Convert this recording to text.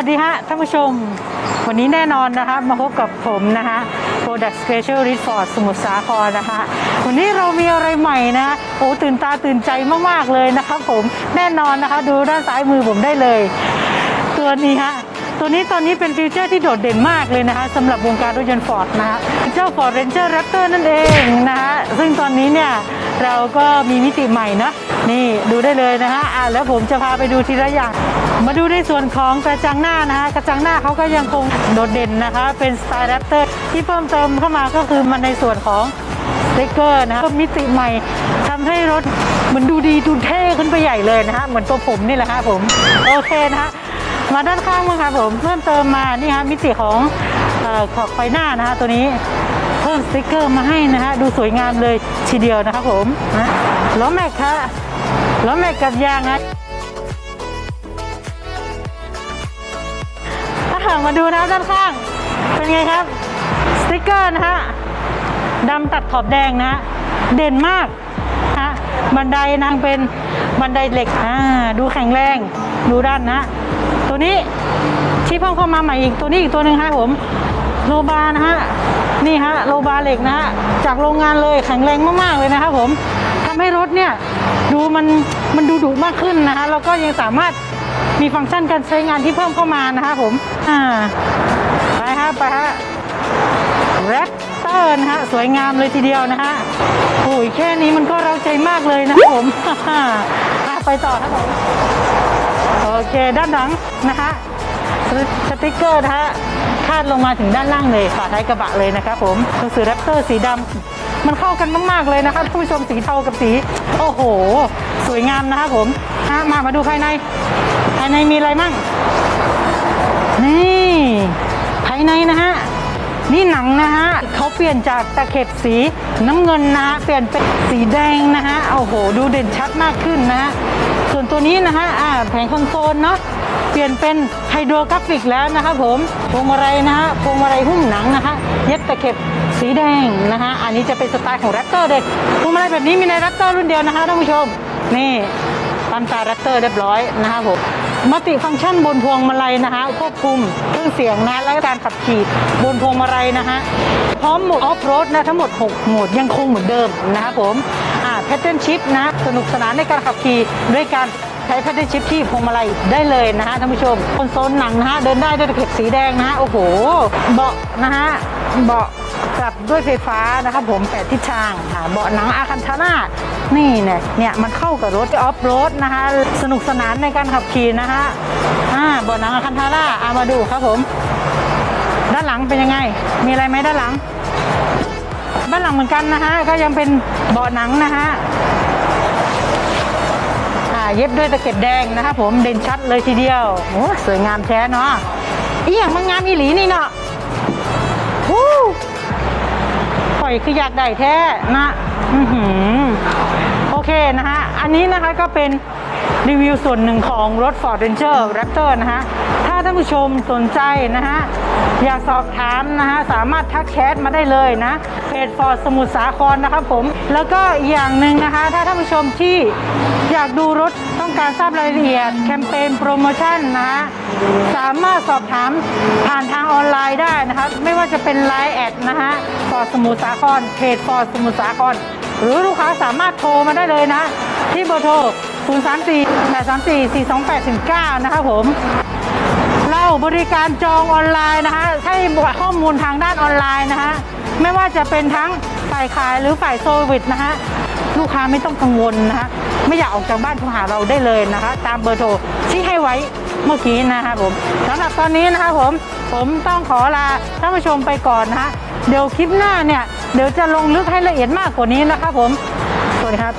วัสดีฮะท่านผู้ชม วันนี้แน่นอนนะคะมาพบกับผมนะคะ Product Specialist for สมุทรสาครนะคะ วันนี้เรามีอะไรใหม่นะโอ้ตื่นตาตื่นใจมาก ๆ เลยนะครับผมแน่นอนนะคะ ดูด้านซ้ายมือผมได้เลย ตัวนี้ฮะตัวนี้ตอนนี้เป็นฟีเจอร์ที่โดดเด่นมากเลยนะคะสำหรับวงการรถยนต์ฟอร์ดนะฮะเจ้า Ford Ranger Raptor นั่นเองนะฮะซึ่งตอนนี้เนี่ยเราก็มีมิติใหม่นะนี่ดูได้เลยนะฮะอะแล้วผมจะพาไปดูทีละอย่าง มาดูในส่วนของกระจังหน้านะฮะกระจังหน้าเขาก็ยังคงโดดเด่นนะคะ เป็นสไตล์ Raptor ที่เพิ่มเติมเข้ามาก็คือมันในส่วนของสติ๊กเกอร์นะครับมิติใหม่ทำให้รถมันดูดีดูเท่ขึ้นไปใหญ่เลยนะฮะเหมือนตัวผมนี่แหละครับผมโอเคนะฮะมาด้านข้างมั้างครับผมเพิ่มเติมมานี่ฮะมิติของอขอบไฟหน้านะฮะตัวนี้เพิ่มสติ๊กเกอร์มาให้นะฮะดูสวยงามเลยทีเดียวนะครับผมนะล้อแม็กค่ะล้อแม็กกับยางฮะาหากมาดูนะด้านข้าง เป็นไงครับ สติกเกอร์นะฮะดำตัดขอบแดงนะ เด่นมากฮะบันไดนางเป็นบันไดเหล็กอ่าดูแข็งแรงดูด้านนะ ตัวนี้ที่เพิ่มเข้ามาใหม่อีกตัวนี้อีกตัวหนึ่งฮะผมโลบานะฮะนี่ฮะโลบาเหล็กนะฮะจากโรงงานเลยแข็งแรงมากๆเลยนะครับผมทำให้รถเนี่ยดูมันมันดูดุมากขึ้นนะฮะแล้วก็ยังสามารถมีฟังก์ชันการใช้งานที่เพิ่มเข้ามานะฮะผม ไปฮะไปฮะแรปเตอร์นะฮะสวยงามเลยทีเดียวนะฮะโอ้ยแค่นี้มันก็เราใจมากเลยนะผมไปต่อครับผมโอเคด้านหลังนะฮะสติกเกอร์นะฮะคาดลงมาถึงด้านล่างเลยฝาท้ายกระบะเลยนะครับผมหนังสือแรปเตอร์สีดำมันเข้ากันมาก ๆ เลยนะครับท่านผู้ชมสีเทากับสี โอ้โห สวยงามนะครับผมมามาดูภายใน ภายในมีอะไรมั่ง นี่ภายในนะฮะนี่หนังนะฮะเขาเปลี่ยนจากตะเข็บสีน้ำเงินนะฮะเปลี่ยนเป็นสีแดงนะฮะโอ้โห ดูเด่นชัดมากขึ้นนะฮะส่วนตัวนี้นะฮะอ่าแผงคอนโซลเนาะเปลี่ยนเป็นไฮโดรกราฟิกแล้วนะครับผมพวงมาลัยนะฮะพวงมาลัยหุ้มหนังนะฮะเย็บตะเข็บสีแดงนะฮะอันนี้จะเป็นสไตล์ของแรปเตอร์เด็กพวงมาลัยแบบนี้มีในแรปเตอร์รุ่นเดียวนะคะท่านผู้ชมนี่ตั้มตาแรปเตอร์เรียบร้อยนะครับผม มัติฟังก์ชันบนพวงมาลัยนะฮะควบคุมเครื่องเสียงนะและการขับขี่บนพวงมาลัยนะฮะพร้อมโหมดออฟโรดนะทั้งหมด 6 โหมดยังคงเหมือนเดิมนะครับผมอ่าแพทเทิร์นชิปนะสนุกสนานในการขับขี่ด้วยการใช้แพทเทิร์นชิปที่พวงมาลัยได้เลยนะฮะท่านผู้ชมคอนโซลหนังนะฮะเดินได้ด้วยตะเข็บสีแดงนะฮะโอ้โหเบาะนะฮะเบาะ ปรับด้วยไฟฟ้านะครับผมแปดทิศทางอ่าเบาะหนังอาคันทาร่านี่เนี่ยเนี่ยมันเข้ากับรถออฟโรดนะฮะสนุกสนานในการขับขี่นะฮะอ่าเบาะหนังอาคันทาร่าเอามาดูครับผม ด้านหลังเป็นยังไง มีอะไรไหมด้านหลังด้านหลังเหมือนกันนะฮะก็ยังเป็นเบาะหนังนะฮะเย็บด้วยตะเข็บแดงนะครับผมเด่นชัดเลยทีเดียวโอ้สวยงามแท้เนาะอีอย่างมันงามอีหลีนี่เนาะวู้ อยคืออยากได้แท้นะอือหือโอเคนะฮะ อันนี้นะคะก็เป็นรีวิวส่วนหนึ่งของรถ Ford Ranger Raptor นะฮะ ถ้าท่านผู้ชมสนใจนะฮะ อยากสอบถามนะฮะ สามารถทักแชทมาได้เลยนะ เพจ Ford สมุทรสาครนะครับผม แล้วก็อย่างหนึ่งนะคะ ถ้าท่านผู้ชมที่อยากดูรถ การทราบรายละเอียดแคมเปญโปรโมชั่นนะฮะสามารถสอบถามผ่านทางออนไลน์ได้นะครับไม่ว่าจะเป็น Line แอดนะฮะ Ford สมุทรสาครเพจ Ford สมุทรสาครหรือลูกค้าสามารถโทรมาได้เลยนะ ที่เบอร์โทร 034 834 4 2 8 9นะครับผม เราบริการจองออนไลน์นะคะให้ข้อมูลทางด้านออนไลน์นะคะไม่ว่าจะเป็นทั้งฝ่ายขายหรือฝ่ายโซลวิตนะคะ ลูกค้าไม่ต้องกังวลนะคะไม่อยากออกจากบ้านโทรหาเราได้เลยนะคะ ตามเบอร์โทรที่ให้ไว้เมื่อกี้นะคะผมสำหรับตอนนี้นะคะผมผมต้องขอลาท่านผู้ชมไปก่อนนะคะเดี๋ยวคลิปหน้าเนี่ยเดี๋ยวจะลงลึกให้ละเอียดมากกว่านี้นะคะผมสวัสดีครับ